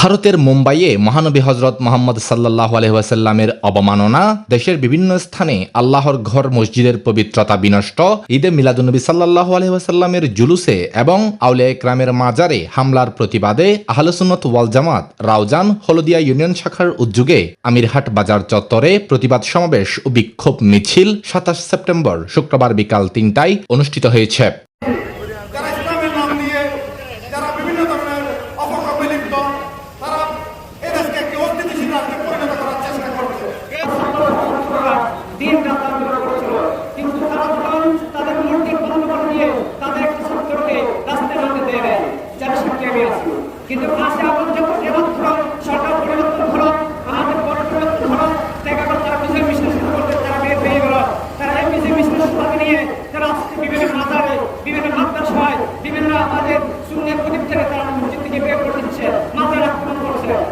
ভারতের মুম্বাইয়ে মহানবী হজরত মোহাম্মদ সাল্লাহ আলহাসাল্লামের অবমাননা, দেশের বিভিন্ন স্থানে আল্লাহর ঘর, মসজিদের পবিত্রতা বিনষ্ট, ঈদে মিলাদুনবী সাল্লাহ আলহাসাল্লামের জুলুসে এবং আউলিয়া ইকরামের মাজারে হামলার প্রতিবাদে আহলসুন্নত ওয়াল জামাত রাউজান হলদিয়া ইউনিয়ন শাখার উদ্যোগে আমিরহাট বাজার চত্বরে প্রতিবাদ সমাবেশ ও বিক্ষোভ মিছিল সাতাশ সেপ্টেম্বর শুক্রবার বিকাল তিনটায় অনুষ্ঠিত হয়েছে। কিন্তু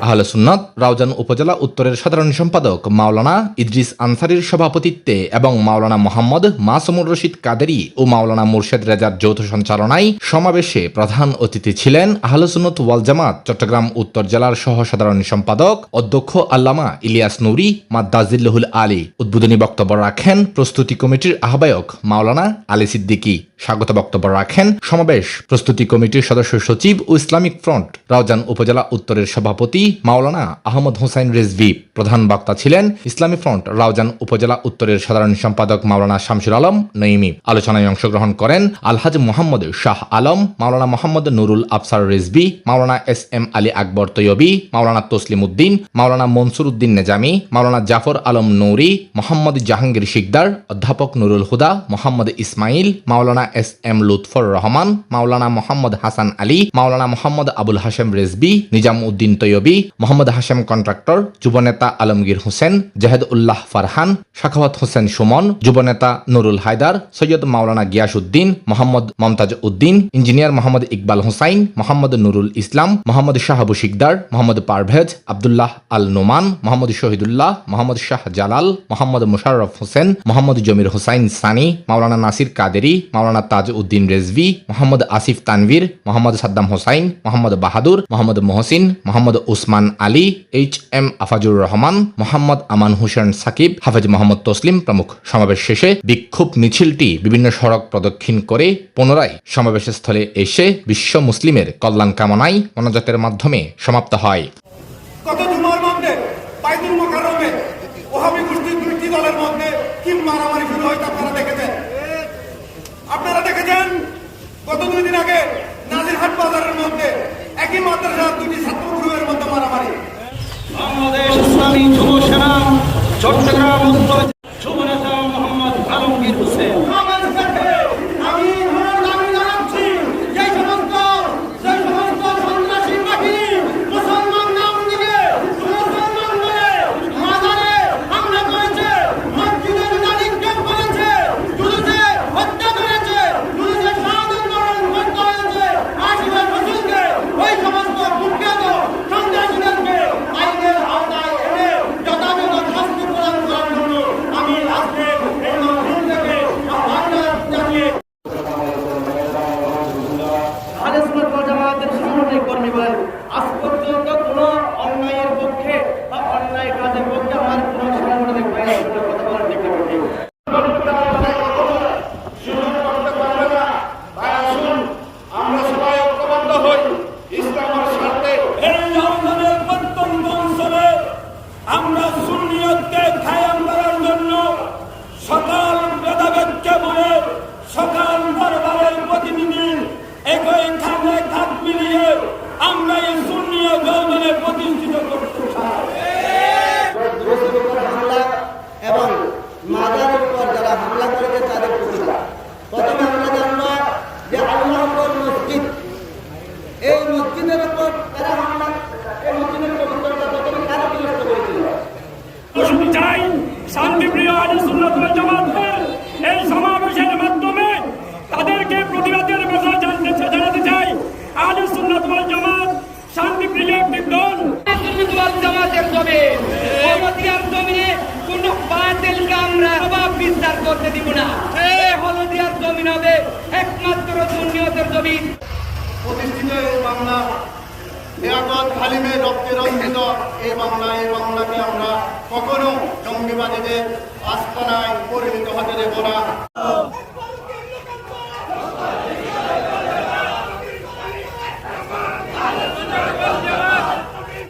আহলে সুন্নত রাউজান উপজেলা উত্তরের সাধারণ সম্পাদক মাওলানা ইদ্রিস আনসারির সভাপতিত্বে এবং মাওলানা মোহাম্মদ মাসুমুর রশিদ কাদেরি ও মাওলানা মুর্শেদ রেজার যৌথ সঞ্চালনায় সমাবেশে প্রধান অতিথি ছিলেন আহলে সুন্নত ওয়াল জামাত চট্টগ্রাম উত্তর জেলার সহ সাধারণ সম্পাদক অধ্যক্ষ আল্লামা ইলিয়াস নুরি মাদ্দাজিল্লহুল আলী। উদ্বোধনী বক্তব্য রাখেন প্রস্তুতি কমিটির আহ্বায়ক মাওলানা আলী সিদ্দিকী। স্বাগত বক্তব্য রাখেন সমাবেশ প্রস্তুতি কমিটির সদস্য সচিব ও ইসলামিক ফ্রন্ট রাউজান উপজেলা উত্তরের সভাপতি মাওলানা আহমদ হোসাইন রেজভি প্রধান বক্তা ছিলেন ইসলামী ফ্রন্ট, রাউজান উপজেলা উত্তরের সাধারণ সম্পাদক মাওলানা শামসুল আলম নঈমি। আলোচনায় অংশগ্রহণ করেন আলহাজ মোহাম্মদ শাহ আলম, মাওলানা মোহাম্মদ নুরুল আফসার রেজবি মাওলানা এস এম আলী আকবর তৈয়বি, মাওলানা তসলিম উদ্দিন, মাওলানা মনসুর উদ্দিন নেজামি, মাওলানা জাফর আলম নৌরি, মোহাম্মদ জাহাঙ্গীর শিকদার, অধ্যাপক Nurul Huda, Mohammad Ismail, Maulana S M Lutfur Rahman, Maulana Mohammad Hasan Ali, Maulana Mohammad Abul Hashem Rezvi Nizam Uddin Taiyabi Mohammad Hashem contractor, যুবনেতা Alamgir Hossain, Zahed Ullah Farhan, Shakhawat Hossain Sumon, যুবনেতা Nurul Haider, Syed Maulana Gias Uddin Mohammad Momtaz Uddin, engineer Mohammad Iqbal Hossain, Mohammad Nurul Islam, Mohammad Shahabu Shikder, Mohammad Parvez, Abdullah Al Noman, Mohammad Shahidullah, Mohammad Shah Jalal, Mohammad Musharraf Hossain, Mohammad Jamir Hossain Sani, Maulana Nasir Kaderi, Maulana Taj Uddin Rezvi, Mohammad Asif Tanvir, Mohammad Saddam Hossain, Mohammad Bahadur, Mohammad Mohsin, Mohammad Usman Ali H M Afazur Rahman, Mohammad Aman Hussain Sakib, Hafez Mohammad Taslim প্রমুখ সমাবেশ শেষে বিক্ষোভ মিছিলটি বিভিন্ন সড়ক প্রদক্ষিণ করে পুনরায় সমাবেশ স্থলে এসে বিশ্ব মুসলিমের কল্যাণ কামনায় মনোজাতের মাধ্যমে সমাপ্ত হয়। আপনারা দেখেছেন? আপনারা দেখেছেন? গত দুই দিন আগে একই মাদ্রাসার দুটি ছাত্র গ্রুপের মধ্যে মারামারি। বাংলাদেশ ইসলামী যুব সেনা, চট্টগ্রাম উত্তর যুব নেতা মোহাম্মদ আলমগীর হোসেন। আজ পর্যন্ত এই সমাবেশের মাধ্যমে তাদেরকে প্রতিবাদের কথা জানতে জানাতে চাই। আলী সুন্নত ওয়াল জামাত শান্তিপ্রিয় একটি দল। জামাতের জমি হলদিয়ার জমিনে কোন বাতিলকে আমরা প্রভাব বিস্তার করতে দিব না। এই হলদিয়ার জমিন হবে একমাত্র সুন্নিয়তের জমি প্রতিষ্ঠিত এই বাংলা লিয়াকত খালিমের রক্তে রঞ্জিত এই বাংলা এই বাংলাকে আমরা কখনো জঙ্গিবাদীদের আস্তানায় পরিণত দেব না।